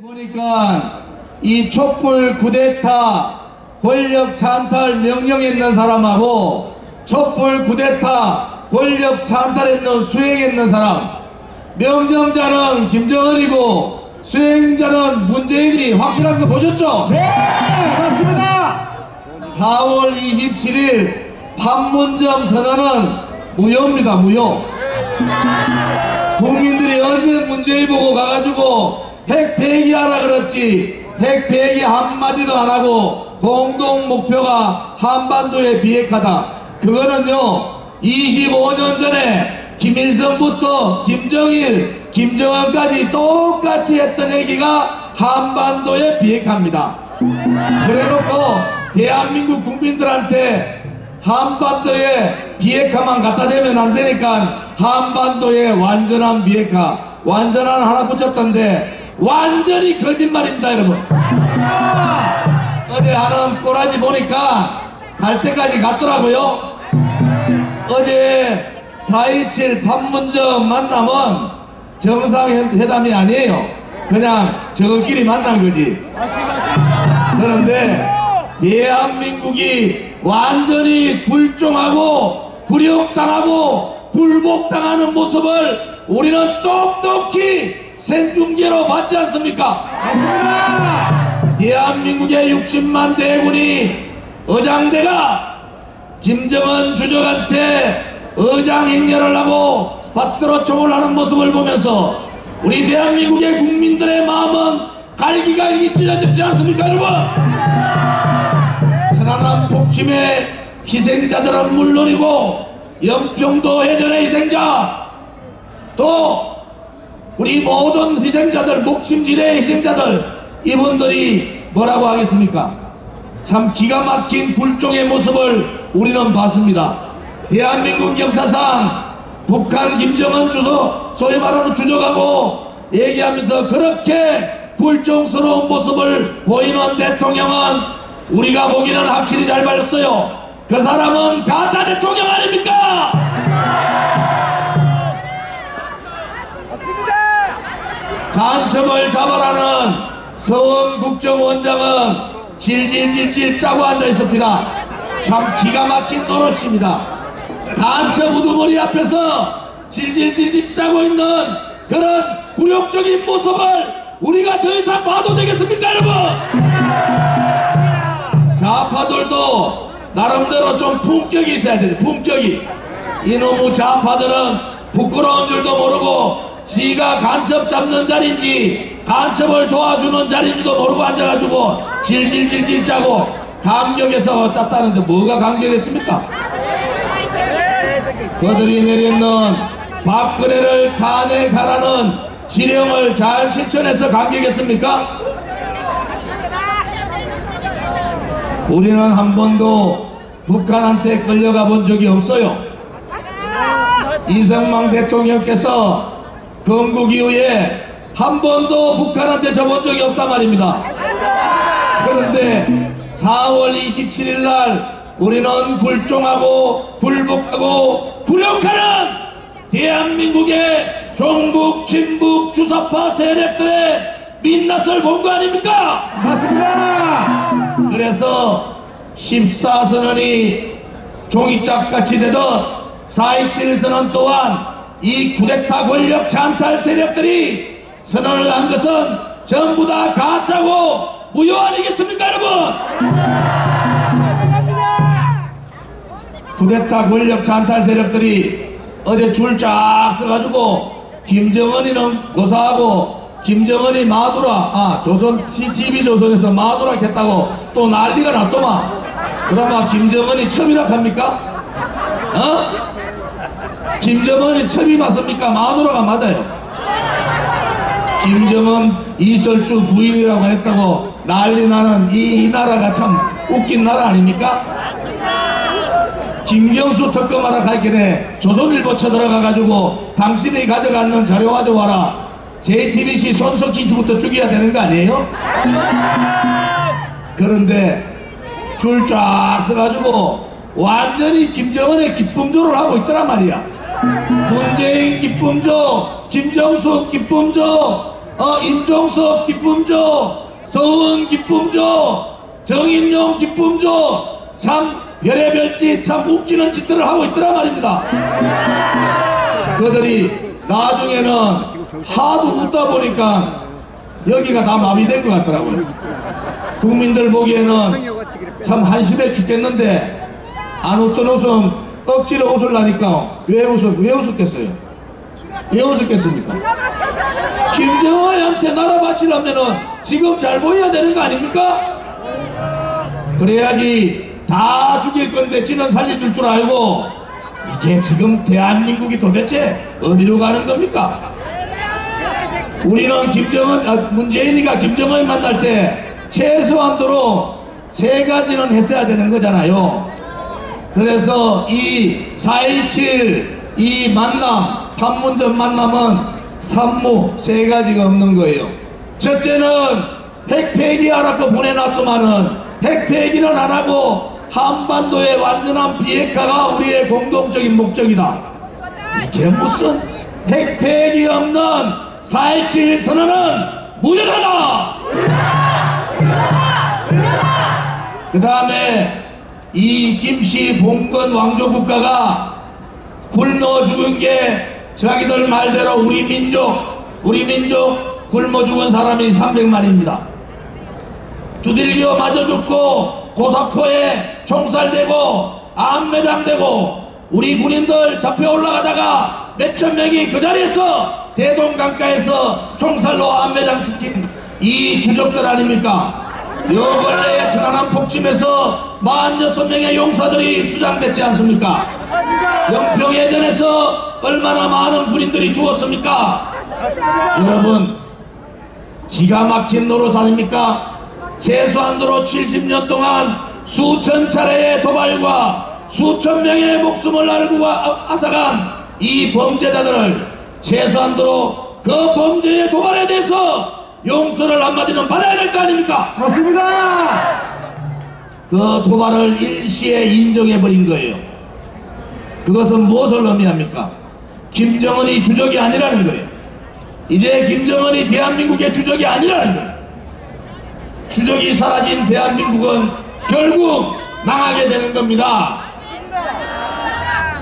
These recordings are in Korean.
보니까 이 촛불 쿠데타 권력 찬탈 명령했는 사람하고 촛불 쿠데타 권력 찬탈했는 수행했는 사람 명령자는 김정은이고 수행자는 문재인이 확실한 거 보셨죠? 네, 맞습니다. 4월 27일 판문점 선언은 무효입니다 무효 국민들이 언제 문재인 보고 가가지고 핵 폐기하라 그랬지. 핵 폐기 한마디도 안 하고 공동 목표가 한반도에 비핵화다. 그거는요 25년 전에 김일성부터 김정일 김정은까지 똑같이 했던 얘기가 한반도의 비핵화입니다. 그래놓고 대한민국 국민들한테 한반도에 비핵화만 갖다 대면 안 되니까 한반도에 완전한 비핵화 완전한 하나 붙였던데 완전히 거짓말입니다 여러분. 어제 하는 꼬라지 보니까 갈 때까지 갔더라고요. 어제 4.27 판문점 만남은 정상회담이 아니에요. 그냥 저끼리 만난 거지. 그런데 대한민국이 완전히 굴종하고 굴욕당하고 굴복당하는 모습을 우리는 똑똑히 생중계로 봤지 않습니까? 맞습니다. 대한민국의 60만 대군이 의장대가 김정은 주적한테 의장 행렬을 하고 받들어 총을 하는 모습을 보면서 우리 대한민국의 국민들의 마음은 갈기갈기 찢어졌지 않습니까 여러분? 천안함 폭침의 희생자들은 물론이고 연평도 해전의 희생자 또 우리 모든 희생자들 목침질의 희생자들 이분들이 뭐라고 하겠습니까? 참 기가 막힌 불종의 모습을 우리는 봤습니다. 대한민국 역사상 북한 김정은 주석 소위 말하는 주적하고 얘기하면서 그렇게 굴종스러운 모습을 보이는 대통령은 우리가 보기는 확실히 잘 봤어요. 그 사람은 가짜 대통령 아닙니까? 간첩을 잡아라는 서원 국정원장은 질질질질 짜고 앉아 있습니다. 참 기가 막힌 노릇입니다. 간첩 우두머리 앞에서 질질질질 짜고 있는 그런 굴욕적인 모습을 우리가 더 이상 봐도 되겠습니까 여러분? 좌파들도 나름대로 좀 품격이 있어야 돼 품격이 이놈의 좌파들은 부끄러운 줄도 모르고 지가 간첩 잡는 자리인지 간첩을 도와주는 자리인지도 모르고 앉아가지고 질질질질 짜고 감격해서 짰다는데 뭐가 감격했습니까? 그들이 내리는 박근혜를 탄핵하라는 지령을 잘 실천해서 감격했습니까? 우리는 한 번도 북한한테 끌려가 본 적이 없어요. 이승만 대통령께서 건국 이후에 한 번도 북한한테 져본 적이 없단 말입니다. 그런데 4월 27일 날 우리는 불종하고 불복하고 불역하는 대한민국의 종북, 친북, 주사파 세력들의 민낯을 본 거 아닙니까? 맞습니다. 그래서 14선언이 종이짝같이 되던 4.27 선언 또한 이 쿠데타 권력 찬탈 세력들이 선언을 한 것은 전부 다 가짜고 무효 아니겠습니까 여러분? 쿠데타 권력 찬탈 세력들이 어제 줄쫙 서가지고 김정은이는 고사하고 김정은이 마누라 아 조선 TV 조선에서 마누라 했다고 또 난리가 났더만 그러면 김정은이 첩이라 합니까? 어? 김정은이 첩이 맞습니까? 마누라가 맞아요 김정은 이설주 부인이라고 했다고 난리 나는 이, 이 나라가 참 웃긴 나라 아닙니까? 김경수 특검하러 갈길에 조선일보 쳐들어가가지고 당신이 가져가는 자료 가져와라 JTBC 손석희 주부터 죽여야 되는 거 아니에요? 그런데 줄쫙 서가지고 완전히 김정은의 기쁨조를 하고 있더란 말이야 문재인 기쁨조 김정숙 기쁨조 어, 임종석 기쁨조, 서훈 기쁨조, 정인용 기쁨조, 참 별의별 짓, 참 웃기는 짓들을 하고 있더란 말입니다. 그들이 나중에는 하도 웃다 보니까 여기가 다 마비된 것 같더라고요. 국민들 보기에는 참 한심해 죽겠는데 안 웃던 웃음 억지로 웃으려니까 왜 웃어 왜 웃었겠어요? 왜 웃었겠습니까? 김정은한테 나라 바치려면은 지금 잘 보여야 되는 거 아닙니까? 그래야지 다 죽일 건데 지는 살려줄 줄 알고 이게 지금 대한민국이 도대체 어디로 가는 겁니까? 우리는 김정은, 아, 문재인이가 김정은을 만날 때 최소한도로 세 가지는 했어야 되는 거잖아요. 그래서 이 4.27, 이 만남, 판문점 만남은 산무 세 가지가 없는 거예요. 첫째는 핵 폐기하라고 보내놨더만은 핵 폐기는 안 하고 한반도의 완전한 비핵화가 우리의 공동적인 목적이다. 이게 무슨 핵 폐기 없는 4.27 선언은 무효하다! 그 다음에 이 김씨 봉건 왕조 국가가 굶어 죽은 게 자기들 말대로 우리 민족, 우리 민족 굶어 죽은 사람이 300만입니다. 두들겨 맞아 죽고 고사포에 총살되고 암매장되고 우리 군인들 잡혀 올라가다가 몇천 명이 그 자리에서 대동강가에서 총살로 암매장시킨 이 주적들 아닙니까? 요 근래에 천안함 폭침에서 46명의 용사들이 수장됐지 않습니까? 영평 예전에서 얼마나 많은 군인들이 죽었습니까? 여러분 기가 막힌 노릇 아닙니까? 최소한도로 70년 동안 수천 차례의 도발과 수천 명의 목숨을 알고 앗아간 이 범죄자들을 최소한도로 그 범죄의 도발에 대해서 용서를 한마디는 받아야 될 거 아닙니까? 맞습니다. 그 도발을 일시에 인정해버린 거예요. 그것은 무엇을 의미합니까? 김정은이 주적이 아니라는 거예요. 이제 김정은이 대한민국의 주적이 아니라는 거예요. 주적이 사라진 대한민국은 결국 망하게 되는 겁니다.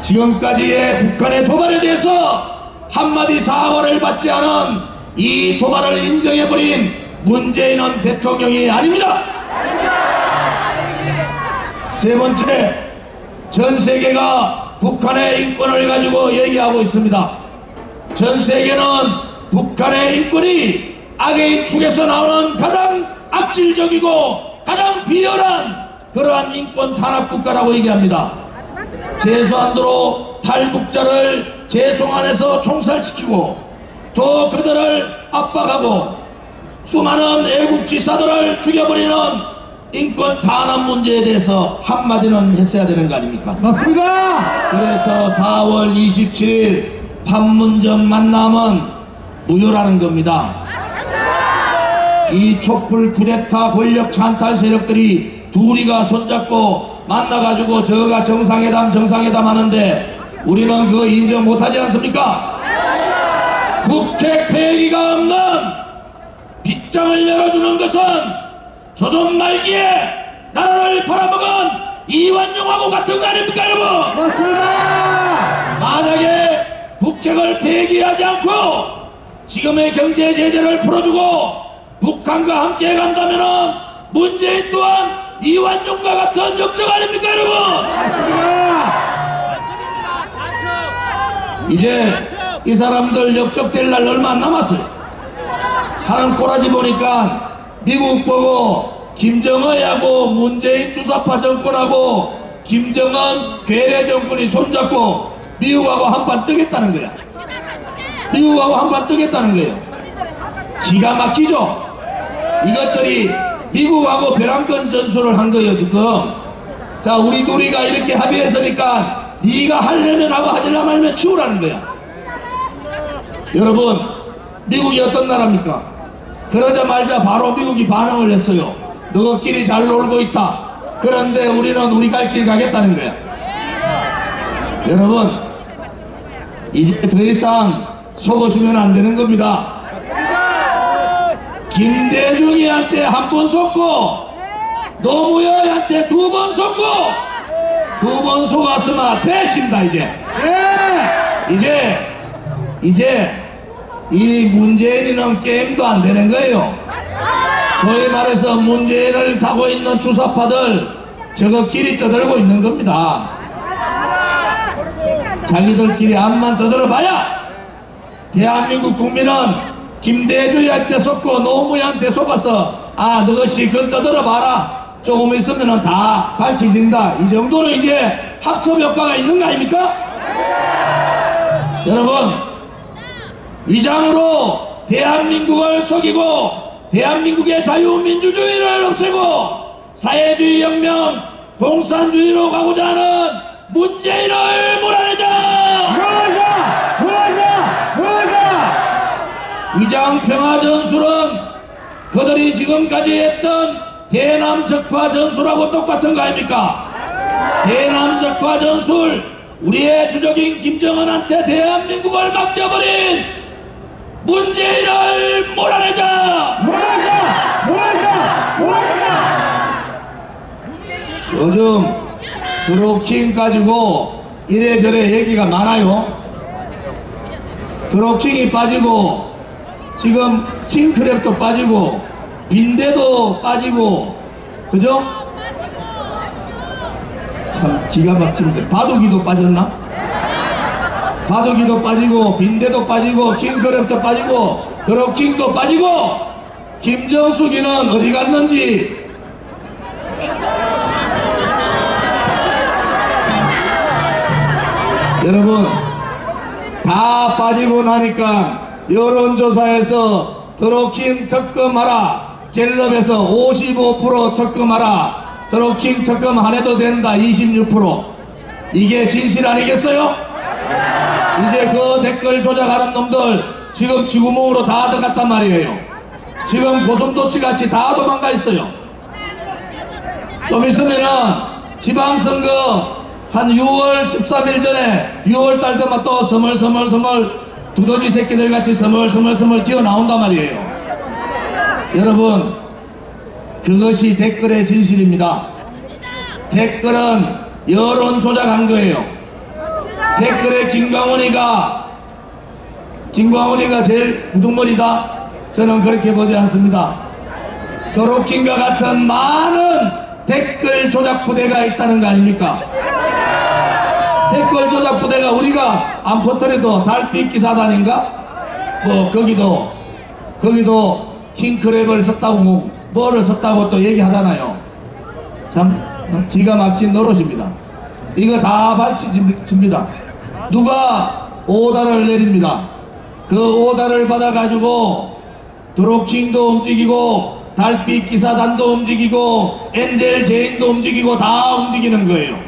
지금까지의 북한의 도발에 대해서 한마디 사과를 받지 않은 이 도발을 인정해버린 문재인은 대통령이 아닙니다. 세 번째, 전 세계가 북한의 인권을 가지고 얘기하고 있습니다. 전 세계는 북한의 인권이 악의 축에서 나오는 가장 악질적이고 가장 비열한 그러한 인권 탄압 국가라고 얘기합니다. 최소한도로 탈북자를 재송 안에서 총살시키고 또 그들을 압박하고 수많은 애국 지사들을 죽여버리는 인권 탄압 문제에 대해서 한마디는 했어야 되는 거 아닙니까? 맞습니다. 그래서 4월 27일 판문점 만남은 무효라는 겁니다. 이 촛불 쿠데타 권력 찬탈 세력들이 둘이가 손잡고 만나가지고 저가 정상회담 정상회담 하는데 우리는 그거 인정 못하지 않습니까? 국택 폐기가 없는 빗장을 열어주는 것은 조선 말기에 나라를 팔아먹은 이완용하고 같은 거 아닙니까 여러분? 맞습니다. 만약에 북핵을 폐기하지 않고 지금의 경제 제재를 풀어주고 북한과 함께 간다면은 문재인 또한 이완용과 같은 역적 아닙니까 여러분? 맞습니다. 이제 이 사람들 역적될 날 얼마 안 남았어요. 하는 꼬라지 보니까 미국 보고 김정은하고 문재인 주사파 정권하고 김정은 괴뢰 정권이 손잡고 미국하고 한판 뜨겠다는 거야. 미국하고 한판 뜨겠다는 거예요. 기가 막히죠? 이것들이 미국하고 벼랑권 전술을 한 거예요 지금. 자 우리 둘이가 이렇게 합의했으니까 네가 하려면 하고 하질라 말면 치우라는 거야. 여러분 미국이 어떤 나라입니까? 그러자 말자 바로 미국이 반응을 했어요. 너희끼리 잘 놀고 있다. 그런데 우리는 우리 갈 길 가겠다는 거야. 여러분 이제 더 이상 속으시면 안 되는 겁니다. 김대중이한테 한번 쏟고 노무현한테 두번 쏟고 두 번 속았으면 됐습니다 이제 예! 이제 이제 이 문재인이는 게임도 안 되는 거예요. 소위 말해서 문재인을 사고 있는 주사파들 저거끼리 떠들고 있는 겁니다. 자기들끼리 앞만 떠들어봐야 대한민국 국민은 김대중한테 속고 노무현한테 속아서 아 너것이 그건 떠들어봐라. 조금 있으면 다 밝혀진다. 이 정도는 이제 학습 효과가 있는 거 아닙니까? 여러분 위장으로 대한민국을 속이고 대한민국의 자유민주주의를 없애고 사회주의 혁명 공산주의로 가고자 하는 문재인을 몰아내자 무엇이야! 무엇이야! 무엇이야! 위장 평화 전술은 그들이 지금까지 했던 대남 적화 전술하고 똑같은 거 아닙니까? 대남 적화 전술 우리의 주적인 김정은한테 대한민국을 맡겨버린 문재인을 몰아내자 무엇이야! 무엇이야! 무엇이야! 요즘 드롭킹 가지고 이래저래 얘기가 많아요 드롭킹이 빠지고 지금 킹크랩도 빠지고 빈대도 빠지고 그죠? 참 기가 막힌데 바둑이도 빠졌나? 바둑이도 빠지고 빈대도 빠지고 킹크랩도 빠지고 드롭킹도 빠지고 김정숙이는 어디 갔는지. 여러분 다 빠지고 나니까 여론조사에서 드로킹 특검하라. 갤럽에서 55% 특검하라. 드로킹 특검 안 해도 된다. 26% 이게 진실 아니겠어요? 이제 그 댓글 조작하는 놈들 지금 지구멍으로 다 들어갔단 말이에요 지금 고슴도치 같이 다 도망가 있어요 좀 있으면은 지방선거 한 6월 13일 전에 6월 달 되면 또 서멀서멀서멀 두더지 새끼들 같이 서멀서멀서멀 튀어나온단 말이에요. 여러분 그것이 댓글의 진실입니다. 댓글은 여론 조작한 거예요. 댓글에 김광훈이가 김광훈이가 제일 우두머리다? 저는 그렇게 보지 않습니다. 도로킹과 같은 많은 댓글 조작 부대가 있다는 거 아닙니까? 댓글 조작 부대가 우리가 안 퍼뜨려도 달빛 기사단인가? 뭐 거기도 거기도 킹크랩을 썼다고 뭐, 뭐를 썼다고 또 얘기하잖아요. 참 기가 막힌 노릇입니다. 이거 다 밝혀집니다. 누가 오다를 내립니다. 그 오다를 받아가지고 드로킹도 움직이고 달빛 기사단도 움직이고 엔젤 제인도 움직이고 다 움직이는 거예요.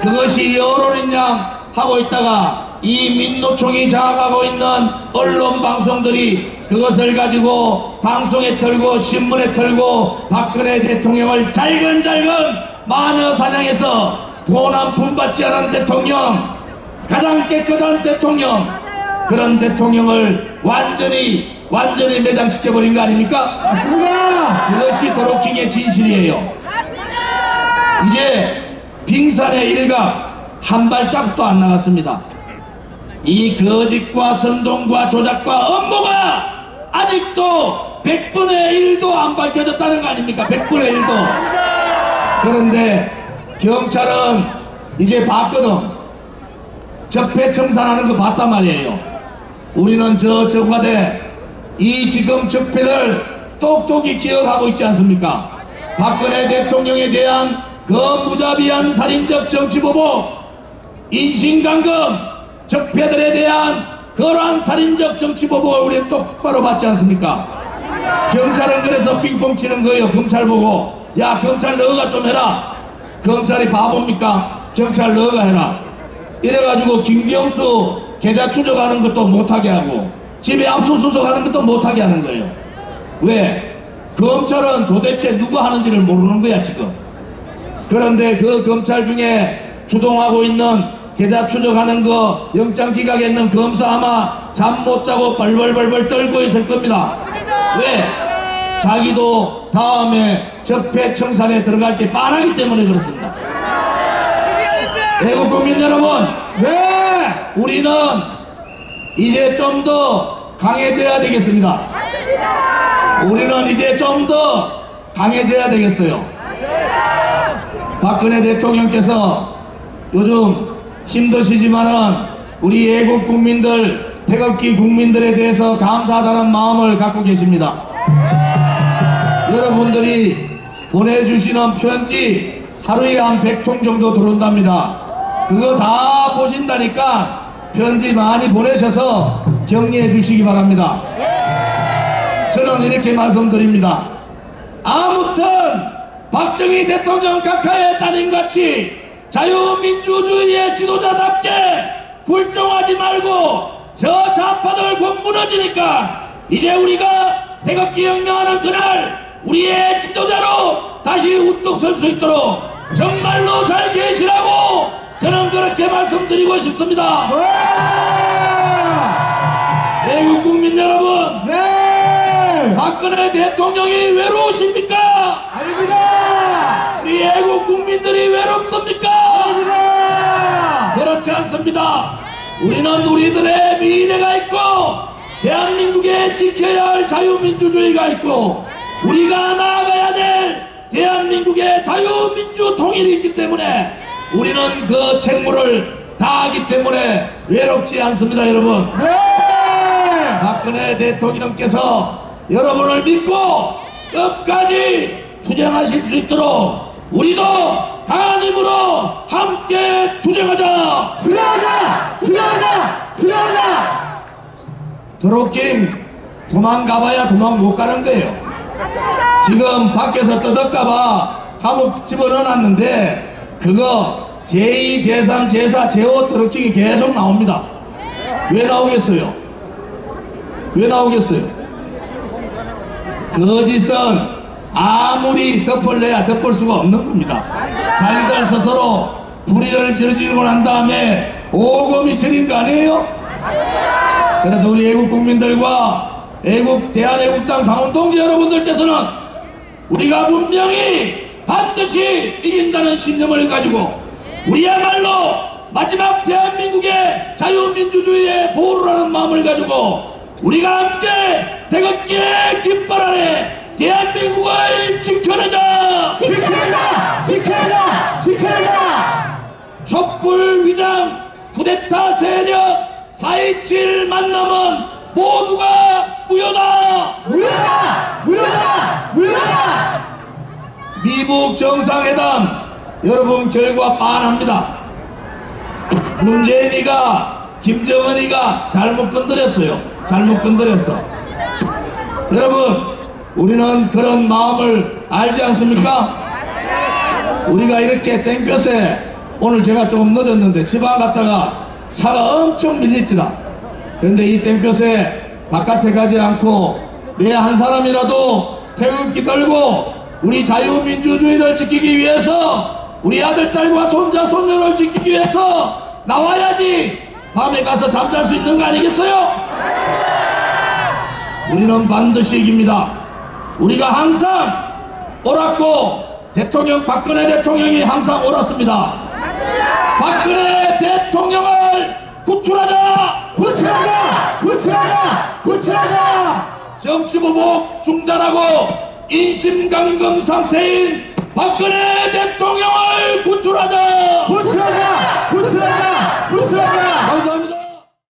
그것이 여론이냐 하고 있다가 이 민노총이 장악하고 있는 언론 방송들이 그것을 가지고 방송에 틀고 신문에 틀고 박근혜 대통령을 잘근잘근 마녀 사냥해서 돈 한 푼 받지 않은 대통령 가장 깨끗한 대통령 그런 대통령을 완전히 완전히 매장시켜 버린 거 아닙니까? 맞습니다! 그것이 도로킹의 진실이에요. 이제 빙산의 일각 한 발짝도 안 나갔습니다. 이 거짓과 선동과 조작과 업무가 아직도 100분의 1도 안 밝혀졌다는 거 아닙니까? 100분의 1도. 그런데 경찰은 이제 봤거든. 적폐청산하는 거 봤단 말이에요. 우리는 저 청와대 이 지금 적폐를 똑똑히 기억하고 있지 않습니까? 박근혜 대통령에 대한 그 무자비한 살인적 정치보복, 인신강금, 적폐들에 대한 그러한 살인적 정치보복을 우리는 똑바로 받지 않습니까? 경찰은 그래서 핑퐁 치는 거예요. 검찰 보고. 야, 검찰 너가 좀 해라. 검찰이 바보입니까? 경찰 너가 해라. 이래가지고 김경수 계좌 추적하는 것도 못하게 하고 집에 압수수색하는 것도 못하게 하는 거예요. 왜? 검찰은 도대체 누가 하는지를 모르는 거야 지금. 그런데 그 검찰 중에 주동하고 있는 계좌 추적하는 거 영장 기각했는 검사 아마 잠 못 자고 벌벌벌벌 떨고 있을 겁니다. 왜? 자기도 다음에 적폐 청산에 들어갈 게 뻔하기 때문에 그렇습니다. 대국 국민 여러분, 네! 우리는 이제 좀 더 강해져야 되겠습니다. 우리는 이제 좀 더 강해져야 되겠어요. 박근혜 대통령께서 요즘 힘드시지만은 우리 애국 국민들, 태극기 국민들에 대해서 감사하다는 마음을 갖고 계십니다. 여러분들이 보내주시는 편지 하루에 한 100통 정도 들어온답니다. 그거 다 보신다니까 편지 많이 보내셔서 격려해 주시기 바랍니다. 저는 이렇게 말씀드립니다. 아무튼 박정희 대통령 각하의 따님같이 자유민주주의의 지도자답게 굴종하지 말고 저 좌파들 곧 무너지니까 이제 우리가 태극기 혁명하는 그날 우리의 지도자로 다시 우뚝 설 수 있도록 정말로 잘 계시라고 저는 그렇게 말씀드리고 싶습니다. 외국 국민 여러분, 네! 박근혜 대통령이 외로우십니까? 아닙니다! 우리 애국 국민들이 외롭습니까? 아닙니다! 그렇지 않습니다. 우리는 우리들의 미래가 있고 대한민국에 지켜야 할 자유민주주의가 있고 우리가 나아가야 될 대한민국의 자유민주 통일이 있기 때문에 우리는 그 책무를 다하기 때문에 외롭지 않습니다 여러분 네! 박근혜 대통령께서 여러분을 믿고 끝까지 투쟁하실 수 있도록 우리도 강한 힘으로 함께 투쟁하자 투여하자! 투여하자! 투여하자! 드로킹 도망가봐야 도망 못 가는 거예요 지금 밖에서 떠들까봐 감옥 집어넣어놨는데 그거 제2, 제3, 제4, 제5 드로킹이 계속 나옵니다 왜 나오겠어요? 왜 나오겠어요? 거짓은 아무리 덮을래야 덮을 수가 없는 겁니다. 자기들 스스로 불의를 저지르고 난 다음에 오금이 저린 거 아니에요? 그래서 우리 애국 국민들과 애국 대한애국당 당원동지 여러분들께서는 우리가 분명히 반드시 이긴다는 신념을 가지고 우리야말로 마지막 대한민국의 자유민주주의의 보호를 하는 마음을 가지고 우리가 함께 태극기의 깃발 아래 대한민국을 지켜내자 지켜내자! 지켜내자! 지켜내자! 촛불 위장 쿠데타 세력 4.27 만남은 모두가 무효다 무효다! 미국 정상회담 여러분 결과 빤합니다. 문재인이가 김정은이가 잘못 건드렸어요. 잘못 건드렸어. 여러분 우리는 그런 마음을 알지 않습니까? 우리가 이렇게 땡볕에 오늘 제가 조금 늦었는데 지방 갔다가 차가 엄청 밀리더라. 그런데 이 땡볕에 바깥에 가지 않고 내 한 사람이라도 태극기 들고 우리 자유민주주의를 지키기 위해서 우리 아들, 딸과 손자, 손녀를 지키기 위해서 나와야지 밤에 가서 잠잘 수 있는 거 아니겠어요? 우리는 반드시 이깁니다. 우리가 항상 옳았고 대통령 박근혜 대통령이 항상 옳았습니다. 박근혜 대통령을 구출하자! 구출하자! 구출하자! 구출하자! 정치보복 중단하고 인심강금 상태인 박근혜 대통령을 구출하자! 구출하자! 구출하자! 구출하자!